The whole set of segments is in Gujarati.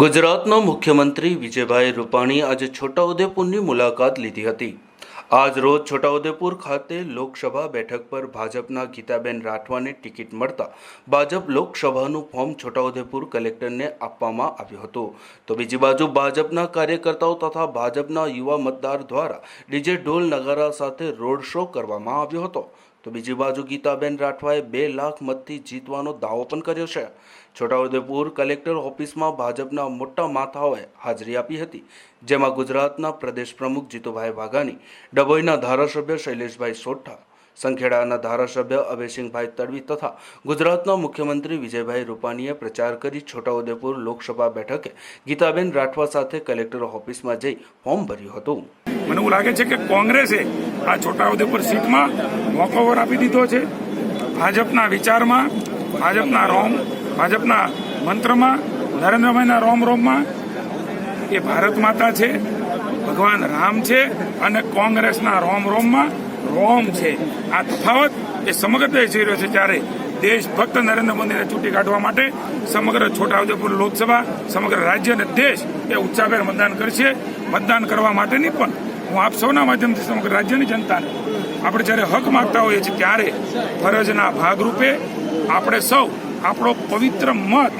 ગુજરાતના મુખ્યમંત્રી વિજયભાઈ રૂપાણી આજે છોટાઉદેપુરની મુલાકાત લીધી હતી. આજ રોજ છોટાઉદેપુર ખાતે લોકસભા બેઠક પર ભાજપના ગીતાબેન રાઠવાને ટિકિટ મળતા ભાજપ લોકસભાનું ફોર્મ છોટાઉદેપુર કલેક્ટરને આપવામાં આવ્યું હતું. તો બીજી બાજુ ભાજપના કાર્યકર્તાઓ તથા ભાજપના યુવા મતદાર દ્વારા ડીજે ઢોલ નગારા સાથે રોડ શો કરવામાં આવ્યો હતો. તો બીજી બાજુ ગીતાબેન રાઠવાએ બે લાખ મતથી જીતવાનો દાવો પણ કર્યો છે. છોટાઉદેપુર કલેક્ટર ઓફિસમાં ભાજપના મોટા માથાઓએ હાજરી આપી હતી, જેમાં ગુજરાતના પ્રદેશ પ્રમુખ જીતુભાઈ વાઘાણી, ડભોઈના ધારાસભ્ય શૈલેષભાઈ સોઠા સંખેડાના ધારાસભ્ય અભયસિંહભાઈ તડવી તથા ગુજરાતના મુખ્યમંત્રી વિજયભાઈ રૂપાણીએ પ્રચાર કરી છોટાઉદેપુર લોકસભા બેઠકે ગીતાબેન રાઠવા સાથે કલેક્ટર ઓફિસમાં જઈ ફોર્મ ભર્યું હતું. મને એવું લાગે છે કે કોંગ્રેસે આ છોટાઉદેપુર સીટમાં વોકઓવર આપી દીધો છે. ભાજપના વિચારમાં, ભાજપના રોમ, ભાજપના મંત્રમાં નરેન્દ્રભાઈના રોમ રોમમાં એ ભારત માતા છે, ભગવાન રામ છે અને કોંગ્રેસના રોમ રોમમાં રોમ છે. આ તફાવત એ સમગ્ર દેશ જોઈ રહ્યો છે ત્યારે દેશ ફક્ત નરેન્દ્ર મોદીને ચૂંટી કાઢવા માટે સમગ્ર છોટાઉદેપુર લોકસભા, સમગ્ર રાજ્ય અને દેશ એ ઉત્સાહભેર મતદાન કરશે. મતદાન કરવા માટેની પણ હું આપ સૌના માધ્યમથી સમગ્ર રાજ્યની જનતાને આપણે જ્યારે હક માગતા હોઈએ છીએ ત્યારે ફરજના ભાગરૂપે આપણે સૌ આપણો પવિત્ર મત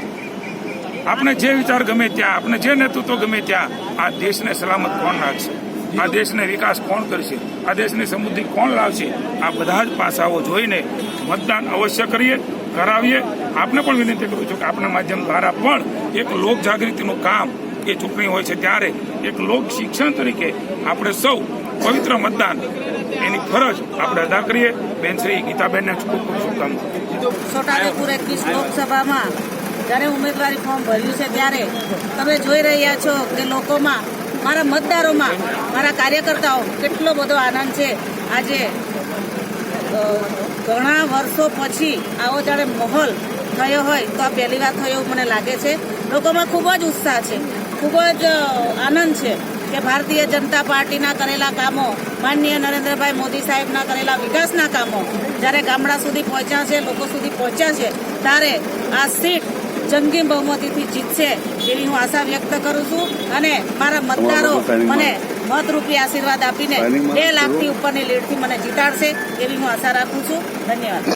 આપણે જે વિચાર ગમે ત્યાં આપણે જે નેતૃત્વ ગમે ત્યાં આ દેશને સલામત કોણ રાખશે? આ દેશને વિકાસ કોણ કરશે? આ દેશની સમૃદ્ધિ કોણ લાવશે? આ બધા જ પાસાઓ જોઈને મતદાન અવશ્ય કરીએ, કરાવીએ. આપને પણ વિનંતી કરું છું કે આપના માધ્યમ દ્વારા પણ એક લોક જાગૃતિનું કામ એ ચૂંટણી હોય છે ત્યારે એક લોક શિક્ષણ તરીકે આપણે સૌ પવિત્ર મતદાન એની ફરજ આપણે અદા કરીએ. બેન શ્રી ગીતાબેનને ખૂબ ખૂબ શુભકામના લોકસભામાં જ્યારે ઉમેદવારી ફોર્મ ભર્યું છે ત્યારે તમે જોઈ રહ્યા છો કે લોકોમાં મારા મતદારોમાં, મારા કાર્યકર્તાઓ, કેટલો બધો આનંદ છે. આજે ઘણા વર્ષો પછી આવો જ્યારે માહોલ થયો હોય, તો આ પહેલી વાર થયો મને લાગે છે. લોકોમાં ખૂબ જ ઉત્સાહ છે. ખૂબ જ આનંદ છે કે ભારતીય જનતા પાર્ટીના કરેલા કામો, માનનીય નરેન્દ્રભાઈ મોદી સાહેબના કરેલા વિકાસના કામો, જ્યારે ગામડા સુધી પહોંચ્યા છે, લોકો સુધી પહોંચ્યા છે, ત્યારે આ સીટ જંગી બહુમતીથી જીતશે એવી હું આશા વ્યક્ત કરું છું. અને મારા મતદારો મને મતરૂપી આશીર્વાદ આપીને બે લાખથી ઉપરની લીડથી મને જીતાડશે એવી હું આશા રાખું છું. ધન્યવાદ.